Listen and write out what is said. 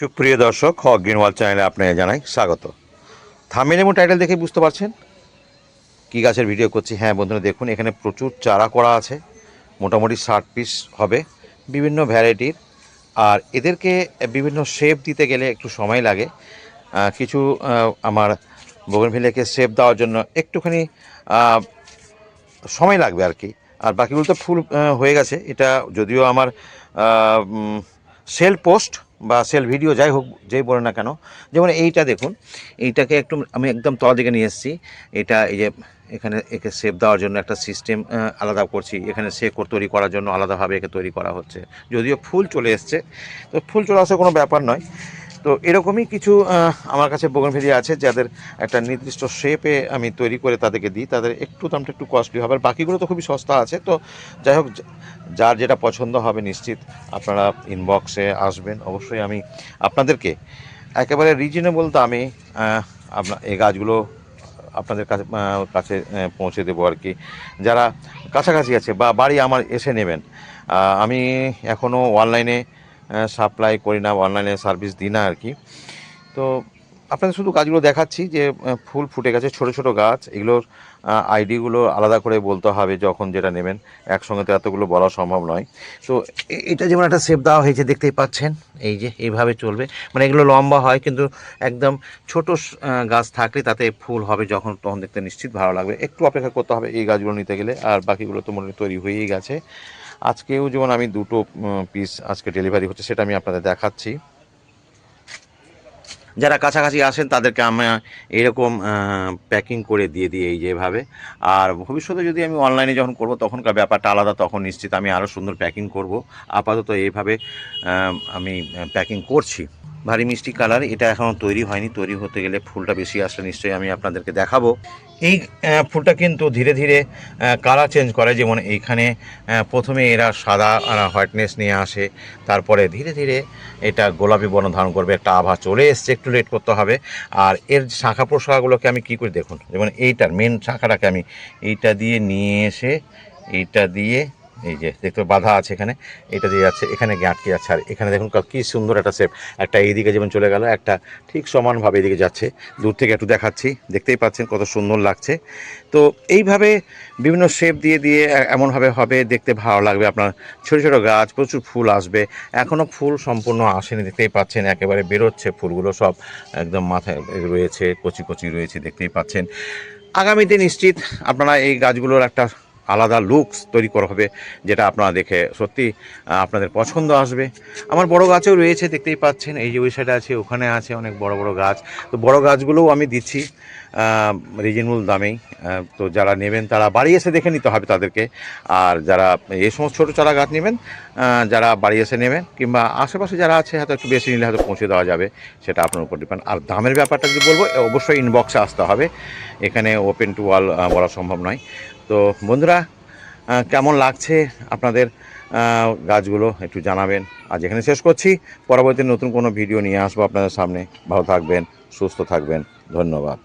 সুপ্রিয় দর্শক, হক গ্রিনওয়াল চ্যানেলে আপনাকে জানাই স্বাগত। থামেল এবং টাইটেল দেখে বুঝতে পারছেন? কী গাছের ভিডিও করছি? হ্যাঁ বন্ধুরা, দেখুন, এখানে প্রচুর চারা করা আছে। মোটামুটি ষাট পিস হবে, বিভিন্ন ভ্যারাইটির। আর এদেরকে বিভিন্ন শেপ দিতে গেলে একটু সময় লাগে। কিছু আমার বগনভিলেকে শেপ দেওয়ার জন্য একটুখানি সময় লাগবে আর কি। আর বাকিগুলো তো ফুল হয়ে গেছে। এটা যদিও আমার সেল পোস্ট বা সেল ভিডিও যাই হোক, যেই বলে না কেন, যেমন এইটা দেখুন, এইটাকে একটু আমি একদম তলা দিকে নিয়ে এসেছি। এটা এই যে এখানে একে সেভ দেওয়ার জন্য একটা সিস্টেম আলাদা করছি। এখানে শেক তৈরি করার জন্য আলাদাভাবে একে তৈরি করা হচ্ছে। যদিও ফুল চলে এসছে, তো ফুল চলে আসার কোনো ব্যাপার নয়। তো এরকমই কিছু আমার কাছে বোগনভেলিয়া আছে যাদের একটা নির্দিষ্ট শেপে আমি তৈরি করে তাদেরকে দিই। তাদের একটু দামটা একটু কস্টলি হবে। আর বাকিগুলো তো খুবই সস্তা আছে। তো যাই হোক যার যেটা পছন্দ হবে নিশ্চিত আপনারা ইনবক্সে আসবেন। অবশ্যই আমি আপনাদেরকে একেবারে রিজনেবল দামে আপনার এই গাছগুলো আপনাদের কাছে কাছে পৌঁছে দেবো আর কি। যারা কাছাকাছি আছে বা বাড়ি আমার এসে নেবেন আমি এখনও অনলাইনে সাপ্লাই করি না অনলাইনে সার্ভিস দিই না আর কি তো আপনাদের শুধু গাছগুলো দেখাচ্ছি যে ফুল ফুটে গেছে, ছোট ছোট গাছ, এগুলোর আইডিগুলো আলাদা করে বলতে হবে যখন যেটা নেবেন। একসঙ্গে তো এতগুলো বলা সম্ভব নয়। তো এটা যেমন একটা শেপ দেওয়া হয়েছে, দেখতেই পাচ্ছেন, এই যে এইভাবে চলবে। মানে এগুলো লম্বা হয়, কিন্তু একদম ছোট গাছ থাকলে তাতে ফুল হবে যখন, তখন দেখতে নিশ্চিত ভালো লাগবে। একটু অপেক্ষা করতে হবে এই গাছগুলো নিতে গেলে, আর বাকিগুলো তো মনে তৈরি হয়েই গেছে। আজকেও যেমন আমি দুটো পিস আজকে ডেলিভারি হচ্ছে, সেটা আমি আপনাদের দেখাচ্ছি। যারা কাছাকাছি আসেন, তাদেরকে আমি এরকম প্যাকিং করে দিয়ে দিই এই যেভাবে। আর ভবিষ্যতে যদি আমি অনলাইনে যখন করব, তখনকার ব্যাপারটা আলাদা, তখন নিশ্চিত আমি আরও সুন্দর প্যাকিং করব। আপাতত এইভাবে আমি প্যাকিং করছি। ভারী মিষ্টি কালার, এটা এখনও তৈরি হয়নি। তৈরি হতে গেলে ফুলটা বেশি আসলে নিশ্চয়ই আমি আপনাদেরকে দেখাবো। এই ফুলটা কিন্তু ধীরে ধীরে কালার চেঞ্জ করে। যেমন এইখানে প্রথমে এরা সাদা হোয়াইটনেস নিয়ে আসে। তারপরে ধীরে ধীরে এটা গোলাপি বর্ণ ধারণ করবে। একটা আভা চলে এসছে, একটু লেট করতে হবে। আর এর শাখা প্রশাখাগুলোকে আমি কী করে দেখুন। যেমন এইটার মেন শাখাটাকে আমি এইটা দিয়ে নিয়ে এসে, এইটা দিয়ে এই যে, দেখতে বাধা আছে এখানে। এটা দিয়ে যাচ্ছে, এখানে গিয়ে আটকে যাচ্ছে। আর এখানে দেখুন কি সুন্দর একটা শেপ একটা এইদিকে যেমন চলে গেল, একটা ঠিক সমানভাবে এদিকে যাচ্ছে। দূর থেকে একটু দেখাচ্ছি, দেখতেই পাচ্ছেন কত সুন্দর লাগছে। তো এইভাবে বিভিন্ন শেপ দিয়ে দিয়ে এমনভাবে হবে, দেখতে ভালো লাগবে আপনার। ছোটো ছোটো গাছ, প্রচুর ফুল আসবে। এখনও ফুল সম্পূর্ণ আসেনি, দেখতেই পাচ্ছেন, একেবারে বেরোচ্ছে ফুলগুলো সব। একদম মাথায় রয়েছে, কচি কচি রয়েছে, দেখতেই পাচ্ছেন। আগামীতে নিশ্চিত আপনারা এই গাছগুলোর একটা আলাদা লুকস তৈরি করা হবে, যেটা আপনারা দেখে সত্যি আপনাদের পছন্দ আসবে। আমার বড় গাছও রয়েছে, দেখতেই পাচ্ছেন, এই যে ওই সাইডে আছে, ওখানে আছে অনেক বড় বড় গাছ। তো বড় গাছগুলোও আমি দিচ্ছি রিজনেবল দামেই তো যারা নেবেন তারা বাড়ি এসে দেখে নিতে হবে তাদেরকে। আর যারা এই সমস্ত ছোটো চারা গাছ নেবেন যারা বাড়ি এসে নেবেন, কিংবা আশেপাশে যারা আছে, হয়তো একটু বেশি নিলে হয়তো পৌঁছে দেওয়া যাবে, সেটা আপনার উপর ডিপেন্ড আর দামের ব্যাপারটা যদি বলব, অবশ্যই ইনবক্সে আসতে হবে। এখানে ওপেন টু ওয়াল বলা সম্ভব নয়। তো বন্ধুরা কেমন লাগছে আপনাদের গাছগুলো একটু জানাবেন। আজ এখানে শেষ করছি। পরবর্তী নতুন কোনো ভিডিও নিয়ে আসব আপনাদের সামনে। ভালো থাকবেন, সুস্থ থাকবেন। ধন্যবাদ।